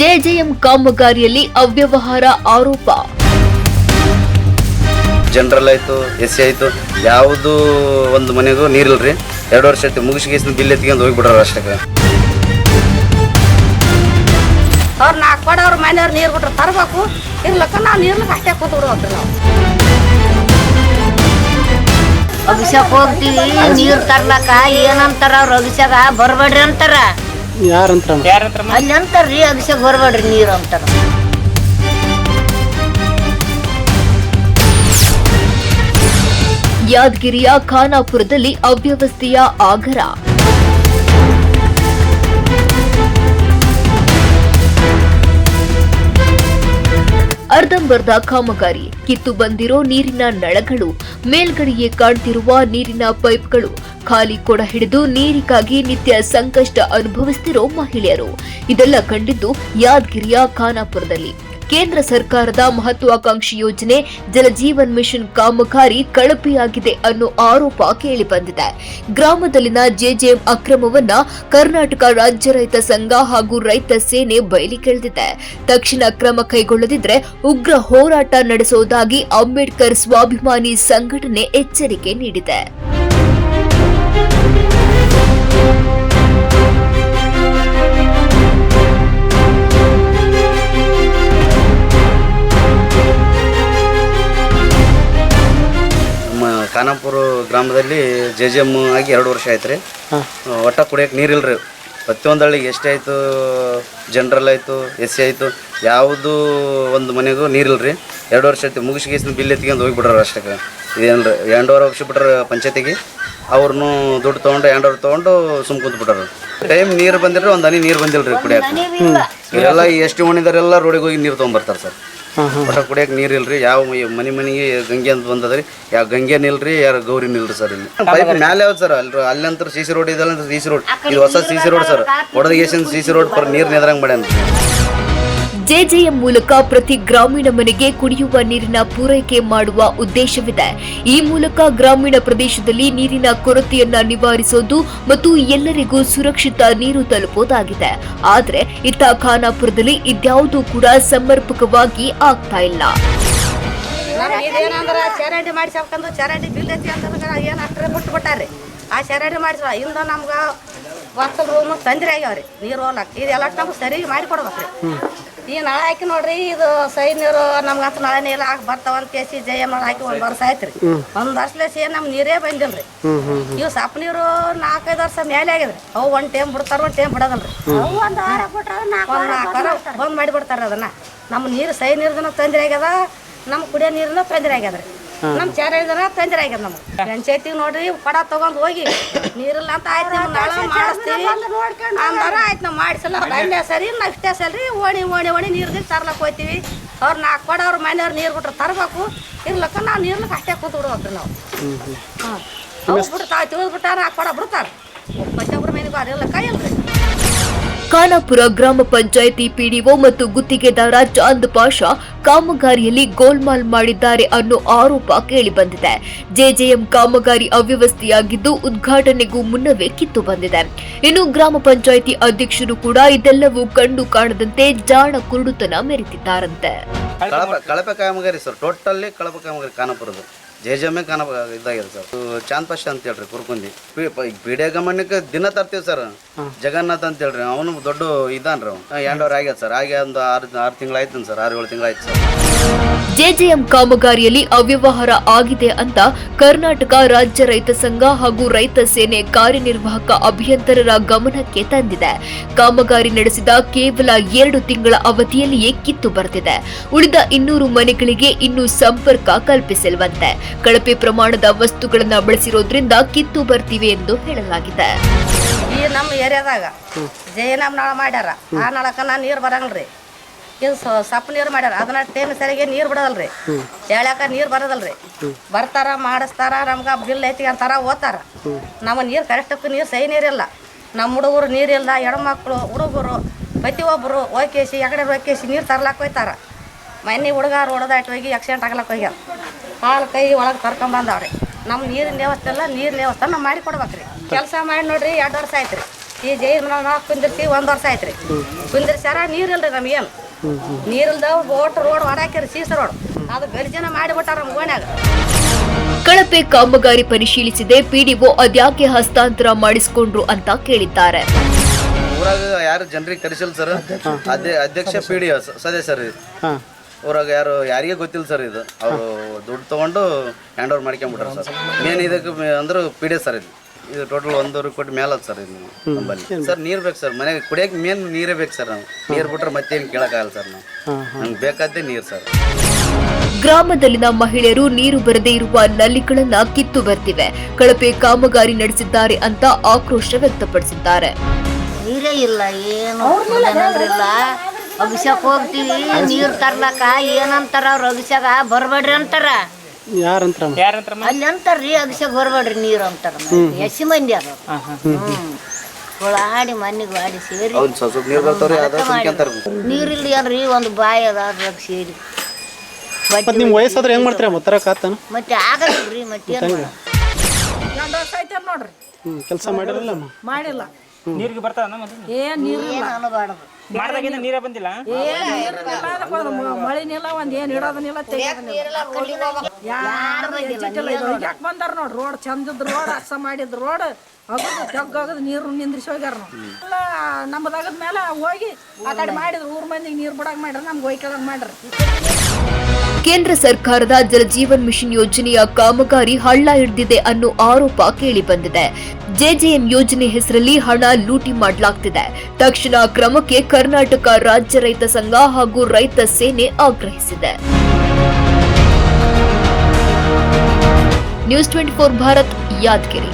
JJM ಕಾಮಗಾರಿಯಲ್ಲಿ ಅವ್ಯವಹಾರ ಆರೋಪ. General ಆಯ್ತು ಎಸ್ ಸಿ ಆಯ್ತು ಯಾವುದು ಒಂದು ಮನೆಗೂ ನೀರಿಲ್ರಿ. ಎರಡು ವರ್ಷ ಆಯ್ತು ಮುಗಿಸಿಗೆ ಬಿಲ್ ಎತ್ಕೊಂಡು ಹೋಗ್ಬಿಟ್ರ ಅಷ್ಟಕ್ಕೆ ಅವ್ರು ನಾಲ್ಕು ಕೊಡ ಅವ್ರ ಮನೆಯವ್ರು ನೀರು ಬಿಟ್ರೆ ತರಬೇಕು. ಇರ್ಲಕ್ಕ ನಾವು ನೀರ್ಲಕ್ಕ ಅಷ್ಟೇ ಕೂತು ಬಿಡುವಂತ್ರಿ ನಾವು. ಅಭಿಷೇಕ್ ಹೋಗ್ತೀವಿ ನೀರ್ ತರ್ಲಕ್ಕ ಏನಂತಾರ ಅವ್ರ ಅಭಿಷೇಕ ಬರ್ಬೇಡ್ರಿ ಅಂತಾರ. ಯಾರಂತ್ರ? ಅಲ್ಲಿ ಅಂತಾರ್ರಿ ಅಭಿಷೇಕ್ ಬರ್ಬೇಡ್ರಿ ನೀರು ಅಂತಾರ. ಯಾದಗಿರಿಯ ಖಾನಾಪುರದಲ್ಲಿ ಅವ್ಯವಸ್ಥೆಯ ಆಗರ. ಅರ್ಧಂಬರ್ಧ ಕಾಮಗಾರಿ. ಕಿತ್ತು ಬಂದಿರೋ ನೀರಿನ ನಳಗಳು, ಮೇಲ್ಗಡೆಯೇ ಕಾಣ್ತಿರುವ ನೀರಿನ ಪೈಪ್ಗಳು. ಖಾಲಿ ಕೊಡ ಹಿಡಿದು ನೀರಿಗಾಗಿ ನಿತ್ಯ ಸಂಕಷ್ಟ ಅನುಭವಿಸ್ತಿರೋ ಮಹಿಳೆಯರು. ಇದೆಲ್ಲ ಕಂಡಿದ್ದು ಯಾದಗಿರಿಯ ಖಾನಾಪುರದಲ್ಲಿ. ಕೇಂದ್ರ ಸರ್ಕಾರದ ಮಹತ್ವಾಕಾಂಕ್ಷಿ ಯೋಜನೆ ಜಲಜೀವನ್ ಮಿಷನ್ ಕಾಮಗಾರಿ ಕಳಪೆಯಾಗಿದೆ ಅನ್ನೋ ಆರೋಪ ಕೇಳಿಬಂದಿದೆ. ಗ್ರಾಮದಲ್ಲಿನ ಜೆಜೆಎಂ ಅಕ್ರಮವನ್ನ ಕರ್ನಾಟಕ ರಾಜ್ಯ ರೈತ ಸಂಘ ಹಾಗೂ ರೈತ ಸೇನೆ ಬಯಲಿಗೆಳೆದಿದೆ ತಕ್ಷಣ ಕ್ರಮ ಕೈಗೊಳ್ಳದಿದ್ರೆ ಉಗ್ರ ಹೋರಾಟ ನಡೆಸುವುದಾಗಿ ಅಂಬೇಡ್ಕರ್ ಸ್ವಾಭಿಮಾನಿ ಸಂಘಟನೆ ಎಚ್ಚರಿಕೆ ನೀಡಿದೆ. ಜೆ ಜೆ ಎಂ ಆಗಿ ಎರಡು ವರ್ಷ ಆಯ್ತು ರೀ ಒಟ್ಟ ಕುಡಿಯೋಕೆ ರೀ ಪ್ರತಿಯೊಂದು ಹಳ್ಳಿಗೆ ಎಷ್ಟಾಯಿತು ಜನರಲ್ ಆಯಿತು ಎಸ್ ಸಿ ಆಯಿತು ಯಾವುದು ಒಂದು ಮನೆಗೂ ನೀರಿಲ್ರಿ. ಎರಡು ವರ್ಷ ಆಯ್ತು ಮುಗಿಸಿಗೆ ಬಿಲ್ ಎತ್ಕೊಂಡು ಹೋಗ್ಬಿಟ್ರ ಅಷ್ಟಕ್ಕೆ. ಇದೇನು ರೀ ಎಂಡೋರ್ ವರ್ಷ ಬಿಟ್ರೆ ಪಂಚಾಯತಿಗೆ. ಅವ್ರನ್ನೂ ದುಡ್ಡು ತೊಗೊಂಡು ಎಂಡೋರ್ ತೊಗೊಂಡು ಸುಮ್ ಕುಂತ್ ಬಿಟ್ಟಾರ ಟೈಮ್ ನೀರು ಬಂದಿರೋ ಒಂದು ಹನಿ ನೀರು ಬಂದಿಲ್ಲ ರೀ ಕುಡಿಯೋಕೆ ಇವರೆಲ್ಲ ಎಷ್ಟು ಮಣಿದಾರೆಲ್ಲ ರೋಡಿಗೆ ಹೋಗಿ ನೀರು ತೊಗೊಂಬರ್ತಾರೆ ಸರ್. ಒಟ್ಟ ಕುಡಿಯಕ್ಕೆ ನೀರ್ ಇಲ್ರಿ ಯಾವ ಮನಿ ಮನಿಗೆ ಗಂಗೆ ಅಂತ ಬಂದದ್ರಿ. ಯಾವ ಗಂಗೆ ನಿಲ್ರಿ ಯಾರು ಗೌರಿ ನಿಲ್ರಿ ಸರ್ ಇಲ್ಲಿ. ಪೈಪ್ ಮ್ಯಾಲೆ ಯಾವ್ದು ಸರ್? ಅಲ್ರಿ ಅಲ್ಲಂತರ ಸಿ ಸಿ ರೋಡ್ ಇದಲ್ಲ ಸಿ ಸಿ ರೋಡ್ ಇದು ಹೊಸ ಸಿ ಸಿ ರೋಡ್ ಸರ್. ಹೊಡೆದ ಸಿ ಸಿ ರೋಡ್ ಪರ್ ನೀರು ನಿದ್ರಂಗ್ ಮಾಡ್ಯಾನ ಜೆಜೆಎಂ ಮೂಲಕ ಪ್ರತಿ ಗ್ರಾಮೀಣ ಮನೆಗೆ ಕುಡಿಯುವ ನೀರಿನ ಪೂರೈಕೆ ಮಾಡುವ ಉದ್ದೇಶವಿದೆ. ಈ ಮೂಲಕ ಗ್ರಾಮೀಣ ಪ್ರದೇಶದಲ್ಲಿ ನೀರಿನ ಕೊರತೆಯನ್ನ ನಿವಾರಿಸೋದು ಮತ್ತು ಎಲ್ಲರಿಗೂ ಸುರಕ್ಷಿತ ನೀರು ತಲುಪೋದಾಗಿದೆ. ಆದರೆ ಇತ್ತ ಖಾನಾಪುರದಲ್ಲಿ ಇದ್ಯಾವುದೂ ಕೂಡ ಸಮರ್ಪಕವಾಗಿ ಆಗ್ತಾ ಇಲ್ಲ. ಚರಂಡಿ ಚರಂಡಿ ಆ ಚರಂಡಿ ಮಾಡಿಸ್ರ ಇಂದ ನಮ್ಗ ರೂಮ್ ತಂದ್ರೆ ಆಗ್ಯಾವ್ರಿ. ನೀರು ಹೋಗ್ಲಕ್ಕ ಇದೆಲ್ಲ ನಮ್ಗೆ ಸರಿ ಮಾಡಿ ಕೊಡ್ಬೇಕ್ರಿ. ಈ ನಳ ಹಾಕಿ ನೋಡ್ರಿ ಇದು ಸೈ ನೀರು ನಮ್ಗಂತ ಅಂತ ನಳ ನೀರು ಹಾಕಿ ಬರ್ತಾವ ಅಂತ ಕೇಸಿ ಜಯ ಮಾಡಿ ಹಾಕಿ ಒಂದು ವರ್ಷ ಆಯ್ತ್ರಿ. ಒಂದು ವರ್ಷಲೇಸಿ ನಮ್ ನೀರೇ ಬಂದಿಲ್ರಿ. ಇವ್ ಸಪ್ ನೀರು ನಾಲ್ಕೈದು ವರ್ಷ ಮೇಲೆ ಆಗಿದ್ರಿ ಅವು ಒಂದ್ ಟೈಮ್ ಬಿಡ್ತಾರ ಒಂದ್ ಟೈಮ್ ಬಿಡೋದಲ್ರಿ. ಒಂದು ನಾಲ್ಕು ಬಂದ್ ಮಾಡಿ ಬಿಡ್ತಾರ ಅದನ್ನ. ನಮ್ಮ ನೀರು ಸೈ ನೀರ್ದನ ತೊಂದ್ರೆ ಆಗ್ಯದ ನಮ್ಮ ಕುಡಿಯೋ ನೀರಿನ ತೊಂದರೆ ಆಗ್ಯದ್ರಿ. ನಮ್ಮ ಇದ್ರ ತೊಂದರೆ ಆಗ್ಯದ ನಮ್ಗೆ. ಪಂಚಾಯತಿಗೆ ನೋಡ್ರಿ ಕೊಡ ತಗೊಂಡ್ ಹೋಗಿ. ನೀರಿಲ್ಲ ಅಂತ ಆಯ್ತು ನಿಮ್ಗೆ ನಾಳ ಮಾಡಿಸ್ತೀವಿ ಅಂದಾರ ಆಯ್ತು ನಾವು ಮಾಡಿಸಲ್ಲ. ಅಲ್ಲೇ ಸರಿ ನಾವು ಇಷ್ಟೇ ಸರಿ ಓಣಿ ಓಣಿ ಓಣಿ ನೀರು ತರ್ಲಕ್ ಹೋಯ್ತೀವಿ. ಅವ್ರ ನಾಲ್ಕು ಕೊಡ ಅವ್ರ ಮನೆಯವ್ರು ನೀರು ಬಿಟ್ರೆ ತರಬೇಕು. ಇರ್ಲಕ್ಕ ನಾವು ನೀರ್ಲಕ್ಕ ಅಷ್ಟೇ ಕೂತ್ ಬಿಡ್ಬೇಕ್ರಿ ನಾವು. ಹಾಂ ಅವ್ರು ಬಿಡ್ತಾವೆ ತಿಳಿದ್ಬಿಟ್ಟಾರ ನಾಲ್ಕು ಕೊಡ ಬಿಡ್ತಾರೆ. ಮತ್ತೊಬ್ರ ಮನೆಗೂ ಕೈ ಇಲ್ರಿ. ಖಾನಾಪುರ ಗ್ರಾಮ ಪಂಚಾಯಿತಿ ಪಿಡಿಒ ಮತ್ತು ಗುತ್ತಿಗೆದಾರ ಚಾಂದ್ ಪಾಷಾ ಕಾಮಗಾರಿಯಲ್ಲಿ ಗೋಲ್ಮಾಲ್ ಮಾಡಿದ್ದಾರೆ ಅನ್ನೋ ಆರೋಪ ಕೇಳಿಬಂದಿದೆ. ಜೆಜೆಎಂ ಕಾಮಗಾರಿ ಅವ್ಯವಸ್ಥೆಯಾಗಿದ್ದು ಉದ್ಘಾಟನೆಗೂ ಮುನ್ನವೇ ಕಿತ್ತು ಬಂದಿದೆ. ಇನ್ನು ಗ್ರಾಮ ಪಂಚಾಯಿತಿ ಅಧ್ಯಕ್ಷರು ಕೂಡ ಇದೆಲ್ಲವೂ ಕಂಡು ಕಾಣದಂತೆ ಜಾಣ ಕುರುಡುತನ ಮೆರೆತಿದ್ದಾರಂತೆ ಕಳಪೆ ಕಾಮಗಾರಿ ಸರ್. ಟೋಟಲ್ಲಿ ಕಳಪೆ ಕಾಮಗಾರಿ ಜೆ ಜಮ್ಮೆ ಖಾನ ಇದಾಗಿದೆ ಸರ್. ಚಾಂದ್ ಪಾಷ ಅಂತ ಹೇಳ್ರಿ ಕುರ್ಕುಂದಿ. ಬಿಡಿಯ ಗಮನಕ್ಕೆ ದಿನ ತರ್ತೀವಿ ಸರ್. ಜಗನ್ನಾಥ್ ಅಂತ ಹೇಳ್ರಿ ಅವನು ದೊಡ್ಡ ಇದಾನ್ರಿ ಅವ್ನು. ಎಂಟೂವರೆ ಆಗ್ಯದ ಸರ್. ಹಾಗೆ ಒಂದು ಆರು ಆರು ತಿಂಗಳಾಯ್ತು ಸರ್ ಆರು ಏಳು ತಿಂಗಳಾಯ್ತು ಸರ್. ಜೆಜೆಎಂ ಕಾಮಗಾರಿಯಲ್ಲಿ ಅವ್ಯವಹಾರ ಆಗಿದೆ ಅಂತ ಕರ್ನಾಟಕ ರಾಜ್ಯ ರೈತ ಸಂಘ ಹಾಗೂ ರೈತ ಸೇನೆ ಕಾರ್ಯನಿರ್ವಾಹಕ ಅಭಿಯಂತರರ ಗಮನಕ್ಕೆ ತಂದಿದೆ. ಕಾಮಗಾರಿ ನಡೆಸಿದ ಕೇವಲ ಎರಡು ತಿಂಗಳ ಅವಧಿಯಲ್ಲಿಯೇ ಕಿತ್ತು ಬರ್ತಿದೆ. ಉಳಿದ ಇನ್ನೂರು ಮನೆಗಳಿಗೆ ಇನ್ನೂ ಸಂಪರ್ಕ ಕಲ್ಪಿಸಿಲ್ವಂತೆ. ಕಳಪೆ ಪ್ರಮಾಣದ ವಸ್ತುಗಳನ್ನ ಬಳಸಿರೋದ್ರಿಂದ ಕಿತ್ತು ಬರ್ತಿವೆ ಎಂದು ಹೇಳಲಾಗಿದೆ. ಈ ನಮ್ಮ ಏರಿಯಾದಾಗ ಜಯನಮ್ ನಾಳ ಮಾಡ್ಯಾರ. ಆ ನಾಳಕ ನಾ ನೀರು ಬರಂಗಿಲ್ರಿ. ಇದು ಸಪ್ಪ ಸಪ್ ನೀರು ಮಾಡ್ಯಾರ. ಅದನ್ನ ಟೈಮ್ ಸರಿಗೆ ನೀರು ಬಿಡೋದಲ್ರಿ. ಹೇಳಾಕ ನೀರು ಬರೋದಲ್ರಿ. ಬರ್ತಾರ, ಮಾಡಿಸ್ತಾರ, ನಮ್ಗೆ ಬಿಲ್ ಐತಿ ಅಂತಾರ ಓದ್ತಾರ. ನಮ್ಮ ನೀರು ಕರೆಕ್ಟಕ್ಕೆ ನೀರು ಸೈ ನೀರಿಲ್ಲ. ನಮ್ಮ ಹುಡುಗರು ನೀರಿಲ್ಲ ಹೆಣ್ಮಕ್ಳು, ಹುಡುಗರು, ಪ್ರತಿಯೊಬ್ಬರು ಓಕೆಸಿ ಎಕಡೆ ಹೋಗ್ಕೇಸಿ ನೀರು ತರ್ಲಾಕ್ ಹೋಯ್ತಾರ. ಮನೆ ಹುಡುಗ ರೋಡದಾಟ್ ಹೋಗಿ ಆಕ್ಸಿಡೆಂಟ್ ಆಗ್ಲಾಕ್ ಹೋಗ್ಯಾರ ಕಾಲು ಕೈ ಒಳಗೆ ಕರ್ಕೊಂಬಂದವ್ರಿ ನಮ್ಮ ನೀರಿನ ವ್ಯವಸ್ಥೆ ಎಲ್ಲ ನೀರಿನ ವ್ಯವಸ್ಥೆ ನಾವು ಮಾಡಿ ಕೊಡ್ಬೇಕ್ರಿ. ಕೆಲಸ ಮಾಡಿ ನೋಡ್ರಿ ಎರಡು ವರ್ಷ ಆಯ್ತು ರೀ ಈ ಜೈ ನಾವು ಕುಂದಿರ್ಸಿ ಒಂದು ವರ್ಷ ಆಯ್ತು ರೀ ಕುಂದಿರ್ಸ್ಯಾರ ನೀರಿಲ್ರಿ ನಮಗೇನು ನೀರಿಲ್ದ ಓಟ್ ರೋಡ್ ಹೊಡಾಕ್ಯಾರ ಸೀಸ ರೋಡ್. ಅದು ಗರ್ಜನ ಮಾಡಿಬಿಟ್ಟಾರ ನಮ್ಮ ಓಣ್ಯಾಗ ಕಳಪೆ ಕಾಮಗಾರಿ ಪರಿಶೀಲಿಸಿದೆ ಪಿಡಿಒ ಅದ್ಯಾಕೆ ಹಸ್ತಾಂತರ ಮಾಡಿಸಿಕೊಂಡ್ರು ಅಂತ ಕೇಳಿದ್ದಾರೆ. ಊರಾಗ ಯಾರು ಜನರಿಗೆ ಕರೆಸಿಲ್ಲ ಸರ್? ಅದೇ ಅಧ್ಯಕ್ಷ ಪಿಡಿಒ ಡಿ ಸದಸ್ಯರು. ಊರಾಗ ಯಾರು ಯಾರಿಗೆ ಗೊತ್ತಿಲ್ಲ ಸರ್ ಇದು. ಅವರು ದುಡ್ಡು ತೊಗೊಂಡು ಹ್ಯಾಂಡ್ ಓವರ್ ಮಾಡ್ಕೊಂಬಿಟ್ರೆ ಸರ್. ಮೇನ್ ಇದಕ್ಕೆ ಅಂದ್ರೆ ಪಿ ಡಿ ಸರ್ ಇದು. ಇದು ಟೋಟಲ್ ಒಂದೂವರೆ ಕೋಟಿ ಮೇಲೆ ಅದ ಸರ್ ಇದು ನಮ್ಮಲ್ಲಿ ಸರ್ ನೀರು ಬೇಕು ಸರ್ ಮನೆಗೆ ಕುಡಿಯೋಕೆ ಮೇನ್ ನೀರೇ ಬೇಕು ಸರ್ ನಾವು ನೀರು ಬಿಟ್ರೆ ಮತ್ತೇನು ಕೇಳೋಕ್ಕಾಗಲ್ಲ ಸರ್ ನಾವು ನಮ್ಗೆ ಬೇಕಾದ್ದೇ ನೀರು ಸರ್. ಗ್ರಾಮದಲ್ಲಿನ ಮಹಿಳೆಯರು ನೀರು ಬರದೇ ಇರುವ ನಲ್ಲಿಗಳನ್ನ ಕಿತ್ತು ಬರ್ತಿವೆ. ಕಳಪೆ ಕಾಮಗಾರಿ ನಡೆಸಿದ್ದಾರೆ ಅಂತ ಆಕ್ರೋಶ ವ್ಯಕ್ತಪಡಿಸಿದ್ದಾರೆ. ನೀರೇ ಇಲ್ಲ ಏನು? ಇಲ್ಲ ಅಭಿಷೇಕ್ ಹೋಗ್ತೀವಿ ನೀರ್ ತರ್ಲಕ ಏನಂತಾರ ಅವ್ರ ಅಭಿಷೇಕ ಬರ್ಬೇಡ್ರಿ ಅಂತಾರ. ಯಾರಂತ್ರ ಅಲ್ಲಿ ಅಂತಾರ್ರಿ ಅಭಿಷೇಕ್ ಬರ್ಬೇಡ್ರಿ ನೀರು ಅಂತಾರ. ಎಸಿ ಮಂದಿ ಅದ. ಆಡಿ ಮಣ್ಣಿಗೆ ಆಡಿ ಸೇರಿ ನೀರಿಲ್ಲ ಏನ್ರಿ ಒಂದು ಬಾಯಿ ಅದ ಅದ್ರಾಗ ಸೇರಿ. ಮತ್ತೆ ನಿಮ್ಮ ವಯಸ್ಸಾದ್ರೆ ಹೆಂಗ್ ಮಾಡ್ತೀರಾ ಮತ್ತೆ ಕಾತನ? ಮತ್ತೆ ಆಗಲ್ರಿ ಮತ್ತೆ ನೋಡ್ರಿ. ಕೆಲಸ ಮಾಡಿರಲ್ಲ ಮಾಡಿಲ್ಲ. ನೀರಿಗೆ ಏನ್ ನೀರು ಏನ್ ಅನ್ನಬಾರ್ದು. ಮಾಡ್ದಾಗಿಂದ ನೀರೇ ಬಂದಿಲ್ಲ? ಏನ್ ನೀರಿಲ್ಲ. ಅದಕ್ಕೆ ಒಂದು ಮ- ಮಳಿನಿಲ್ಲ ಒಂದ್ ಏನ್ ಇಡೋದನಿಲ್ಲ ತೆಗಿಯೋದನಿಲ್ಲ ಎಜ್ಜಿಟ್ಟಿಲ್ಲ ಇದು ಯಾಕೆ ಬಂದಾರ ನೋಡ್ರಿ ರೋಡ್ ಚಂದದ ರೋಡ್ ಹಸ ಮಾಡಿದ ರೋಡ್. ಅಗದು ತೆಗ್ಗಗದು ನೀರು ನಿಂದ್ರಿಸಿ ಹೋಗ್ಯಾರ ಎಲ್ಲ ನಮ್ಮದಾಗದ ಮೇಲೆ ಹೋಗಿ ಆ ಕಡೆ ಮಾಡಿದ್ರು. ಊರ್ ಮಂದಿಗೆ ನೀರು ಬಿಡಾಕ್ ಮಾಡ್ರಿ ನಮ್ಗೆ ಒಯ್ಕೊಳಂಗ್ ಮಾಡ್ರಿ ಕೇಂದ್ರ ಸರ್ಕಾರದ ಜಲಜೀವನ್ ಮಿಷನ್ ಯೋಜನೆಯ ಕಾಮಗಾರಿ ಹಳ್ಳ ಹಿಡಿದಿದೆ ಅನ್ನೋ ಆರೋಪ ಕೇಳಿಬಂದಿದೆ ಜೆಜೆಎಂ ಯೋಜನೆ ಹೆಸರಲ್ಲಿ ಹಣ ಲೂಟಿ ಮಾಡಲಾಗ್ತಿದೆ. ತಕ್ಷಣ ಕ್ರಮಕ್ಕೆ ಕರ್ನಾಟಕ ರಾಜ್ಯ ರೈತ ಸಂಘ ಹಾಗೂ ರೈತ ಸೇನೆ ಆಗ್ರಹಿಸಿದೆ. News twenty four Bharat, Yadgiri.